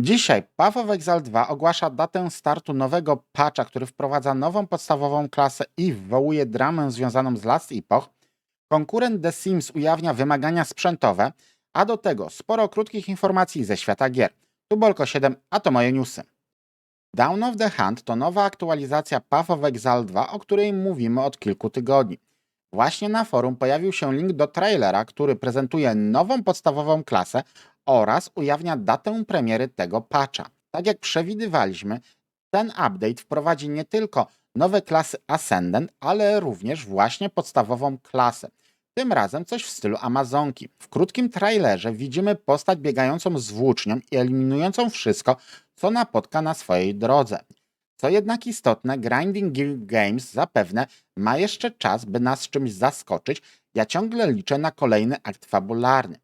Dzisiaj Path of Exile 2 ogłasza datę startu nowego patcha, który wprowadza nową podstawową klasę i wywołuje dramę związaną z Last Epoch. Konkurent The Sims ujawnia wymagania sprzętowe, a do tego sporo krótkich informacji ze świata gier. Tu Bolko 7, a to moje newsy. Down of the Hunt to nowa aktualizacja Path of Exile 2, o której mówimy od kilku tygodni. Właśnie na forum pojawił się link do trailera, który prezentuje nową podstawową klasę oraz ujawnia datę premiery tego patcha. Tak jak przewidywaliśmy, ten update wprowadzi nie tylko nowe klasy Ascendant, ale również właśnie podstawową klasę. Tym razem coś w stylu Amazonki. W krótkim trailerze widzimy postać biegającą z włócznią i eliminującą wszystko, co napotka na swojej drodze. Co jednak istotne, Grinding Guild Games zapewne ma jeszcze czas, by nas czymś zaskoczyć. Ja ciągle liczę na kolejny akt fabularny.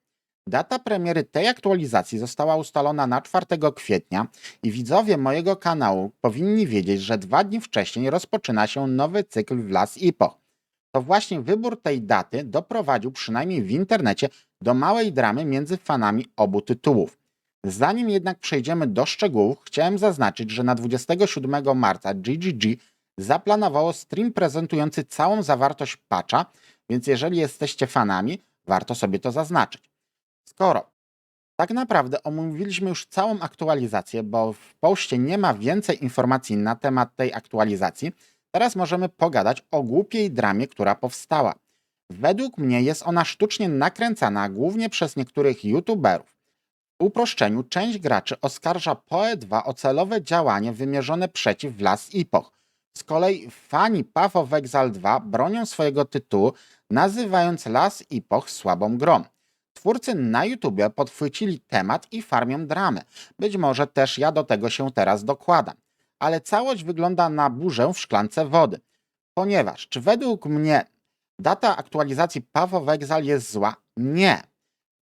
Data premiery tej aktualizacji została ustalona na 4 kwietnia i widzowie mojego kanału powinni wiedzieć, że dwa dni wcześniej rozpoczyna się nowy cykl w Las Epoch. To właśnie wybór tej daty doprowadził przynajmniej w internecie do małej dramy między fanami obu tytułów. Zanim jednak przejdziemy do szczegółów, chciałem zaznaczyć, że na 27 marca GGG zaplanowało stream prezentujący całą zawartość patcha, więc jeżeli jesteście fanami, warto sobie to zaznaczyć. Skoro tak naprawdę omówiliśmy już całą aktualizację, bo w poście nie ma więcej informacji na temat tej aktualizacji, teraz możemy pogadać o głupiej dramie, która powstała. Według mnie jest ona sztucznie nakręcana głównie przez niektórych youtuberów. W uproszczeniu część graczy oskarża PoE2 o celowe działanie wymierzone przeciw Las Epoch. Z kolei fani Path of Exile 2 bronią swojego tytułu, nazywając Las Epoch słabą grą. Twórcy na YouTubie podchwycili temat i farmią dramę. Być może też ja do tego się teraz dokładam. Ale całość wygląda na burzę w szklance wody. Ponieważ, czy według mnie data aktualizacji of Exile jest zła? Nie.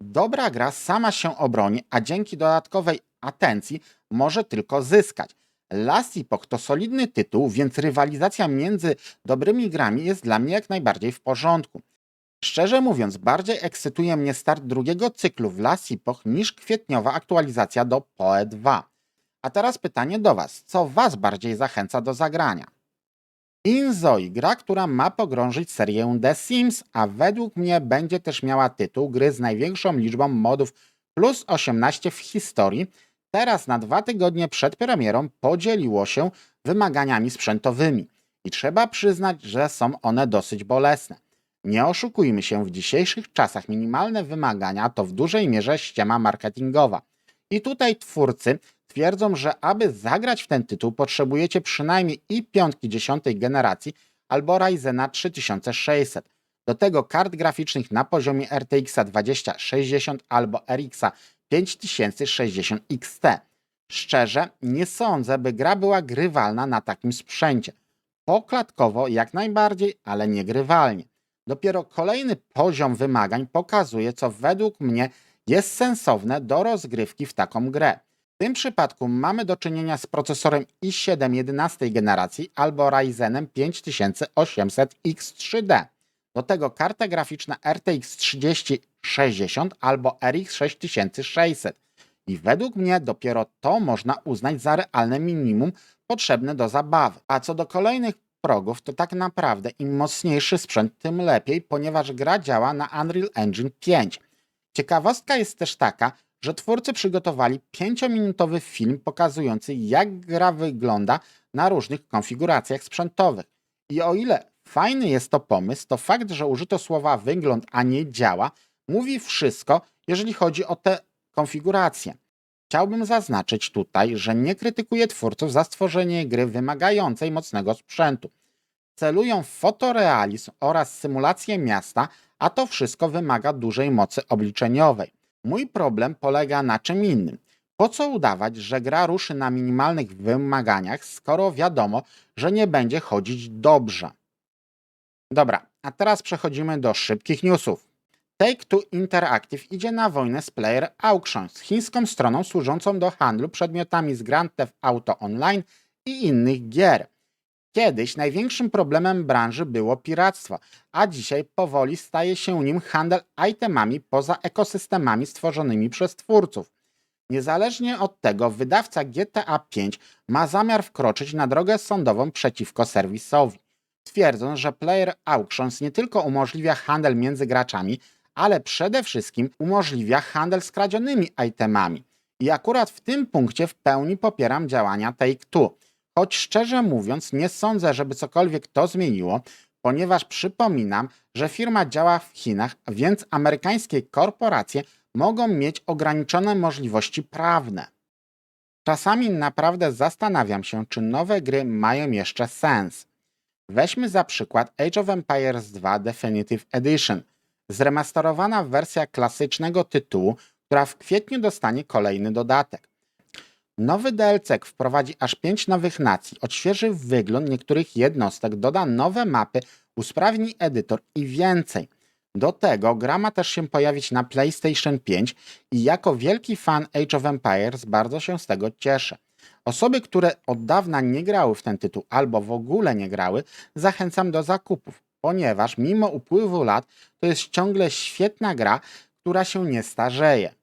Dobra gra sama się obroni, a dzięki dodatkowej atencji może tylko zyskać. Last Epoch to solidny tytuł, więc rywalizacja między dobrymi grami jest dla mnie jak najbardziej w porządku. Szczerze mówiąc, bardziej ekscytuje mnie start drugiego cyklu w Last Epoch niż kwietniowa aktualizacja do PoE 2. A teraz pytanie do Was. Co Was bardziej zachęca do zagrania? Inzoi, gra, która ma pogrążyć serię The Sims, a według mnie będzie też miała tytuł gry z największą liczbą modów plus 18 w historii, teraz na dwa tygodnie przed premierą podzieliło się wymaganiami sprzętowymi. I trzeba przyznać, że są one dosyć bolesne. Nie oszukujmy się, w dzisiejszych czasach minimalne wymagania to w dużej mierze ściema marketingowa. I tutaj twórcy twierdzą, że aby zagrać w ten tytuł potrzebujecie przynajmniej i piątki dziesiątej generacji albo Ryzena 3600. Do tego kart graficznych na poziomie RTX 2060 albo RX 5060 XT. Szczerze, nie sądzę, by gra była grywalna na takim sprzęcie. Poklatkowo jak najbardziej, ale nie grywalnie. Dopiero kolejny poziom wymagań pokazuje, co według mnie jest sensowne do rozgrywki w taką grę. W tym przypadku mamy do czynienia z procesorem i7 11 generacji albo Ryzenem 5800X3D. Do tego karta graficzna RTX 3060 albo RX 6600. I według mnie dopiero to można uznać za realne minimum potrzebne do zabawy. A co do kolejnych progów, to tak naprawdę im mocniejszy sprzęt, tym lepiej, ponieważ gra działa na Unreal Engine 5. Ciekawostka jest też taka, że twórcy przygotowali 5-minutowy film pokazujący, jak gra wygląda na różnych konfiguracjach sprzętowych. I o ile fajny jest to pomysł, to fakt, że użyto słowa wygląd, a nie działa, mówi wszystko, jeżeli chodzi o te konfiguracje. Chciałbym zaznaczyć tutaj, że nie krytykuję twórców za stworzenie gry wymagającej mocnego sprzętu. Celują w fotorealizm oraz symulację miasta, a to wszystko wymaga dużej mocy obliczeniowej. Mój problem polega na czym innym. Po co udawać, że gra ruszy na minimalnych wymaganiach, skoro wiadomo, że nie będzie chodzić dobrze? Dobra, a teraz przechodzimy do szybkich newsów. Take-Two Interactive idzie na wojnę z Player Auctions, chińską stroną służącą do handlu przedmiotami z Grand Theft Auto Online i innych gier. Kiedyś największym problemem branży było piractwo, a dzisiaj powoli staje się nim handel itemami poza ekosystemami stworzonymi przez twórców. Niezależnie od tego, wydawca GTA V ma zamiar wkroczyć na drogę sądową przeciwko serwisowi, twierdząc, że Player Auctions nie tylko umożliwia handel między graczami, ale przede wszystkim umożliwia handel skradzionymi itemami. I akurat w tym punkcie w pełni popieram działania Take-Two. Choć szczerze mówiąc, nie sądzę, żeby cokolwiek to zmieniło, ponieważ przypominam, że firma działa w Chinach, więc amerykańskie korporacje mogą mieć ograniczone możliwości prawne. Czasami naprawdę zastanawiam się, czy nowe gry mają jeszcze sens. Weźmy za przykład Age of Empires 2 Definitive Edition, zremasterowana wersja klasycznego tytułu, która w kwietniu dostanie kolejny dodatek. Nowy DLC wprowadzi aż 5 nowych nacji, odświeży wygląd niektórych jednostek, doda nowe mapy, usprawni edytor i więcej. Do tego gra ma też się pojawić na PlayStation 5 i jako wielki fan Age of Empires bardzo się z tego cieszę. Osoby, które od dawna nie grały w ten tytuł albo w ogóle nie grały, zachęcam do zakupów, ponieważ mimo upływu lat to jest ciągle świetna gra, która się nie starzeje.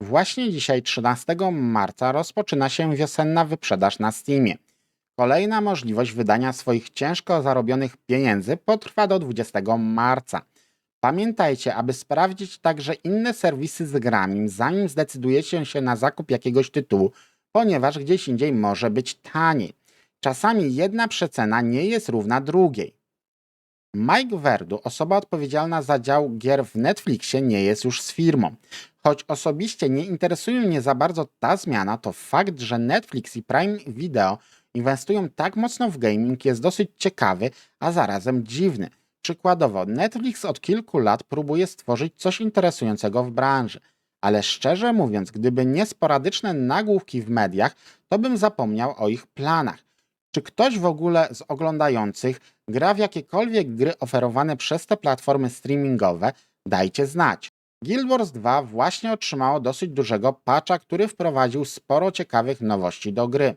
Właśnie dzisiaj, 13 marca, rozpoczyna się wiosenna wyprzedaż na Steamie. Kolejna możliwość wydania swoich ciężko zarobionych pieniędzy potrwa do 20 marca. Pamiętajcie, aby sprawdzić także inne serwisy z grami, zanim zdecydujecie się na zakup jakiegoś tytułu, ponieważ gdzieś indziej może być taniej. Czasami jedna przecena nie jest równa drugiej. Mike Verdu, osoba odpowiedzialna za dział gier w Netflixie, nie jest już z firmą. Choć osobiście nie interesuje mnie za bardzo ta zmiana, to fakt, że Netflix i Prime Video inwestują tak mocno w gaming jest dosyć ciekawy, a zarazem dziwny. Przykładowo, Netflix od kilku lat próbuje stworzyć coś interesującego w branży. Ale szczerze mówiąc, gdyby nie sporadyczne nagłówki w mediach, to bym zapomniał o ich planach. Czy ktoś w ogóle z oglądających gra w jakiekolwiek gry oferowane przez te platformy streamingowe? Dajcie znać. Guild Wars 2 właśnie otrzymało dosyć dużego patcha, który wprowadził sporo ciekawych nowości do gry.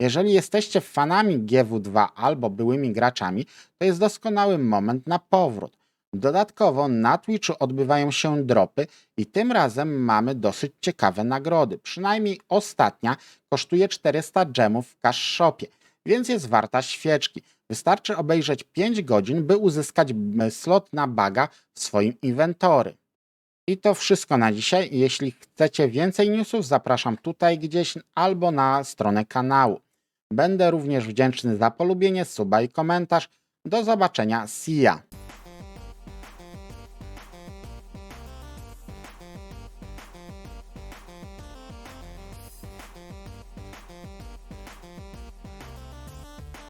Jeżeli jesteście fanami GW2 albo byłymi graczami, to jest doskonały moment na powrót. Dodatkowo na Twitchu odbywają się dropy i tym razem mamy dosyć ciekawe nagrody. Przynajmniej ostatnia kosztuje 400 gemów w Cash Shopie, więc jest warta świeczki. Wystarczy obejrzeć 5 godzin, by uzyskać slot na baga w swoim inwentory. I to wszystko na dzisiaj. Jeśli chcecie więcej newsów, zapraszam tutaj gdzieś albo na stronę kanału. Będę również wdzięczny za polubienie, suba i komentarz. Do zobaczenia. See ya.